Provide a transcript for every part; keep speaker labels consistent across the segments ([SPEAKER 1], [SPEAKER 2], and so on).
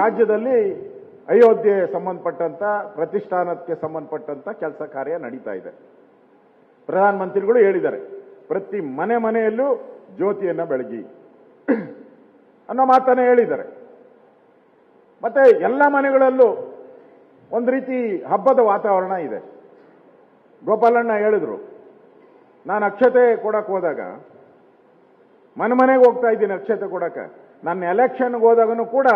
[SPEAKER 1] ರಾಜ್ಯದಲ್ಲಿ ಅಯೋಧ್ಯೆ ಸಂಬಂಧಪಟ್ಟಂತ, ಪ್ರತಿಷ್ಠಾನಕ್ಕೆ ಸಂಬಂಧಪಟ್ಟಂತ ಕೆಲಸ ಕಾರ್ಯ ನಡೀತಾ ಇದೆ. ಪ್ರಧಾನಮಂತ್ರಿಗಳು ಹೇಳಿದ್ದಾರೆ, ಪ್ರತಿ ಮನೆ ಮನೆಯಲ್ಲೂ ಜ್ಯೋತಿಯನ್ನ ಬೆಳಗಿ. ಅನ್ನೋ ಮಾತನ್ನ ಹೇಳಿದ್ದಾರೆ. ಮತ್ತೆ ಎಲ್ಲ ಮನೆಗಳಲ್ಲೂ ಒಂದು ರೀತಿ ಹಬ್ಬದ ವಾತಾವರಣ ಇದೆ. ಗೋಪಾಲಣ್ಣ ಹೇಳಿದ್ರು, ನಾನು ಅಕ್ಷತೆ ಕೊಡಕ್ಕೆ ಹೋದಾಗ, ಮನೆ ಮನೆಗೆ ಹೋಗ್ತಾ ಇದ್ದೀನಿ ಅಕ್ಷತೆ ಕೊಡಕ್ಕೆ. ನನ್ನ ಎಲೆಕ್ಷನ್ಗೆ ಹೋದಾಗನೂ ಕೂಡ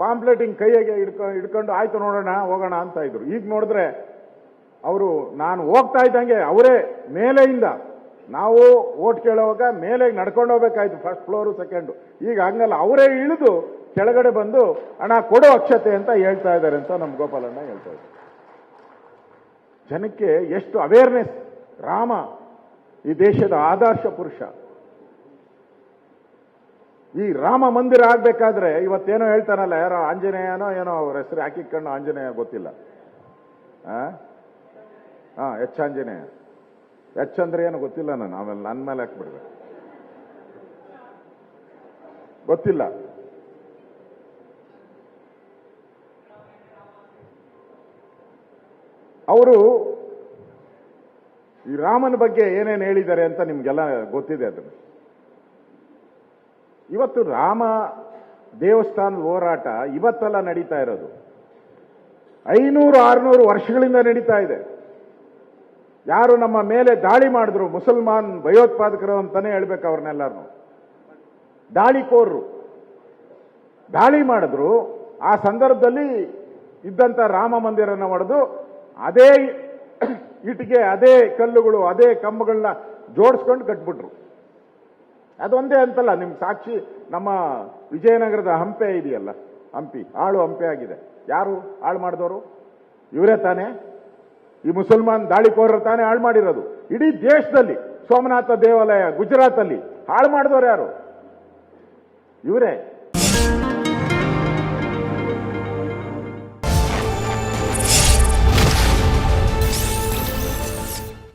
[SPEAKER 1] ಪಾಂಪ್ಲೆಟಿಂಗ್ ಕೈಯಾಗೆ ಹಿಡ್ಕೊ, ಹಿಡ್ಕೊಂಡು ಆಯ್ತು ನೋಡೋಣ, ಹೋಗೋಣ ಅಂತ ಇದ್ರು. ಈಗ ನೋಡಿದ್ರೆ ಅವರು, ನಾನು ಹೋಗ್ತಾ ಇದ್ದಂಗೆ ಅವರೇ ಮೇಲೆಯಿಂದ, ನಾವು ಓಟ್ ಕೇಳುವಾಗ ಮೇಲೆ ನಡ್ಕೊಂಡು ಹೋಗ್ಬೇಕಾಯ್ತು ಫಸ್ಟ್ ಫ್ಲೋರು ಸೆಕೆಂಡು ಈಗ ಹಂಗಲ್ಲ, ಅವರೇ ಇಳಿದು ಕೆಳಗಡೆ ಬಂದು ಹಣ ಕೊಡೋ ಅಕ್ಷತೆ ಅಂತ ಹೇಳ್ತಾ ಇದ್ದಾರೆ ಅಂತ ನಮ್ಮ ಗೋಪಾಲಣ್ಣ ಹೇಳ್ತಾ ಇದ್ದಾರೆ ಜನಕ್ಕೆ ಎಷ್ಟು ಅವೇರ್ನೆಸ್ ರಾಮ, ಈ ದೇಶದ ಆದರ್ಶ ಪುರುಷ. ಈ ರಾಮ ಮಂದಿರ ಆಗ್ಬೇಕಾದ್ರೆ ಇವತ್ತೇನೋ ಹೇಳ್ತಾನಲ್ಲ, ಯಾರೋ ಆಂಜನೇಯನೋ ಏನೋ ಅವ್ರ ಹೆಸರು ಹಾಕಿಕೊಂಡು ಆಂಜನೇಯ ಗೊತ್ತಿಲ್ಲ? ಹಾ ಎಚ್ ಆಂಜನೇಯ. ಎಚ್ ಅಂದ್ರೆ ಏನು ಗೊತ್ತಿಲ್ಲ ನಾನು, ಆಮೇಲೆ ನನ್ನ ಮೇಲೆ ಹಾಕ್ಬಿಡ್ಬೇಕು. ಗೊತ್ತಿಲ್ಲ. ಅವರು ಈ ರಾಮನ ಬಗ್ಗೆ ಏನೇನು ಹೇಳಿದ್ದಾರೆ ಅಂತ ನಿಮ್ಗೆಲ್ಲ ಗೊತ್ತಿದೆ ಅದನ್ನು ಇವತ್ತು ರಾಮ ದೇವಸ್ಥಾನದ ಹೋರಾಟ ಇವತ್ತೆಲ್ಲ ನಡೀತಾ ಇರೋದು. ಐನೂರು ಆರುನೂರು ವರ್ಷಗಳಿಂದ ನಡೀತಾ ಇದೆ. ಯಾರು ನಮ್ಮ ಮೇಲೆ ದಾಳಿ ಮಾಡಿದ್ರು, ಮುಸಲ್ಮಾನ್ ಭಯೋತ್ಪಾದಕರು ಅಂತಾನೆ ಹೇಳ್ಬೇಕು ಅವ್ರನ್ನೆಲ್ಲರೂ ದಾಳಿಕೋರರು. ದಾಳಿ ಮಾಡಿದ್ರು, ಆ ಸಂದರ್ಭದಲ್ಲಿ ಇದ್ದಂಥ ರಾಮ ಮಂದಿರನ ಹೊಡೆದು ಅದೇ ಇಟ್ಟಿಗೆ ಅದೇ ಕಲ್ಲುಗಳು, ಅದೇ ಕಂಬಗಳನ್ನ ಜೋಡಿಸ್ಕೊಂಡು ಕಟ್ಬಿಟ್ರು. ಅದೊಂದೇ ಅಂತಲ್ಲ, ನಿಮ್ ಸಾಕ್ಷಿ ನಮ್ಮ ವಿಜಯನಗರದ ಹಂಪೆ ಇದೆಯಲ್ಲ, ಹಂಪಿ, ಆಳು ಹಂಪೆ ಆಗಿದೆ. ಯಾರು ಹಾಳು ಮಾಡಿದವರು? ಇವರೇ ತಾನೇ? ಈ ಮುಸಲ್ಮಾನ್ ದಾಳಿಕೋರರು ತಾನೇ ಹಾಳು ಮಾಡಿರೋದು. ಇಡೀ ದೇಶದಲ್ಲಿ, ಸೋಮನಾಥ ದೇವಾಲಯ ಗುಜರಾತ್ ಅಲ್ಲಿ ಹಾಳು ಮಾಡಿದವರು ಯಾರು? ಇವರೇ.